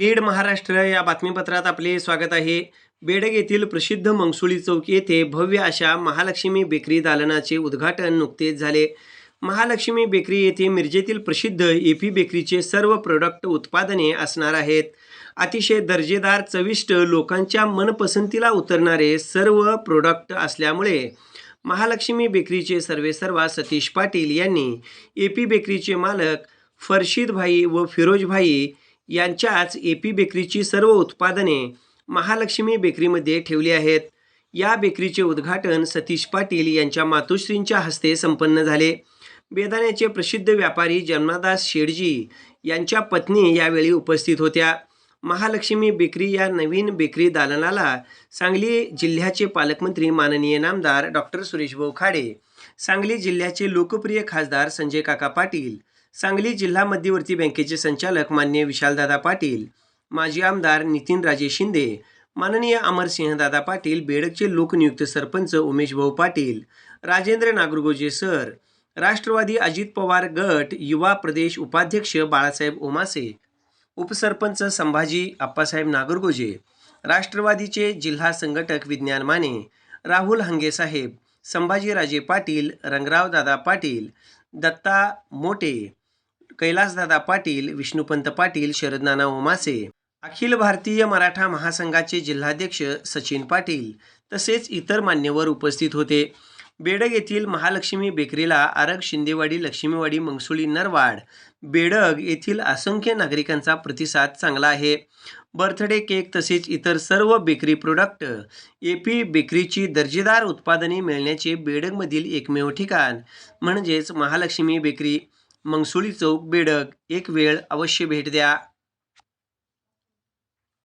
बीड महाराष्ट्र या बातमीपत्रात आपले स्वागत आहे. बेडग येथील प्रसिद्ध मंगसुळी चौक येथे भव्य अशा महालक्ष्मी बेकरी दालनाचे उद्घाटन नुकतेच झाले. महालक्ष्मी बेकरी येथे मिरजेतील प्रसिद्ध एपी बेकरीचे सर्व प्रोडक्ट उत्पादने असणार आहेत. अतिशय दर्जेदार चविष्ट लोकांच्या मनपसंतीला उतरणारे सर्व प्रोडक्ट असल्यामुळे महालक्ष्मी बेकरीचे सर्वेसर्वा सतीश पाटील यांनी एपी बेकरीचे मालक फरशीदभाई व फिरोजभाई यांच्याच एपी बेकरीची सर्व उत्पादने महालक्ष्मी बेकरीमध्ये ठेवली आहेत. या बेकरीचे उद्घाटन सतीश पाटील यांच्या मातोश्रींच्या हस्ते संपन्न झाले. बेदाण्याचे प्रसिद्ध व्यापारी जन्मादास शेडजी यांच्या पत्नी यावेळी उपस्थित होत्या. महालक्ष्मी बेकरी या नवीन बेकरी दालनाला सांगली जिल्ह्याचे पालकमंत्री माननीय नामदार डॉक्टर सुरेशभाऊ खाडे सांगली जिल्ह्याचे लोकप्रिय खासदार संजय काका पाटील सांगली जिल्हा मध्यवर्ती बँकेचे संचालक मान्य विशालदादा पाटील माजी आमदार नितीनराजे शिंदे माननीय अमरसिंहदादा पाटील बेडकचे लोकनियुक्त सरपंच उमेशभाऊ पाटील राजेंद्र नागरगोजे सर राष्ट्रवादी अजित पवार गट युवा प्रदेश उपाध्यक्ष बाळासाहेब ओमासे उपसरपंच संभाजी आप्पासाहेब नागरगोजे राष्ट्रवादीचे जिल्हा संघटक विज्ञान माने राहुल हंगेसाहेब संभाजीराजे पाटील रंगरावदादा पाटील दत्ता मोटे कैलासदादा पाटील विष्णुपंत पाटील शरदनाना ओमासे अखिल भारतीय मराठा महासंघाचे जिल्हाध्यक्ष सचिन पाटील तसेच इतर मान्यवर उपस्थित होते. बेडग येथील महालक्ष्मी बेकरीला आरग शिंदेवाडी लक्ष्मीवाडी मंगसुळी नरवाड बेडग येथील असंख्य नागरिकांचा प्रतिसाद चांगला आहे. बर्थडे केक तसेच इतर सर्व बेकरी प्रोडक्ट ए पी बेकरीची दर्जेदार उत्पादने मिळण्याचे बेडगमधील एकमेव ठिकाण म्हणजेच महालक्ष्मी बेकरी. मंगसुळी चौक बेडग एक वेळ अवश्य भेट द्या.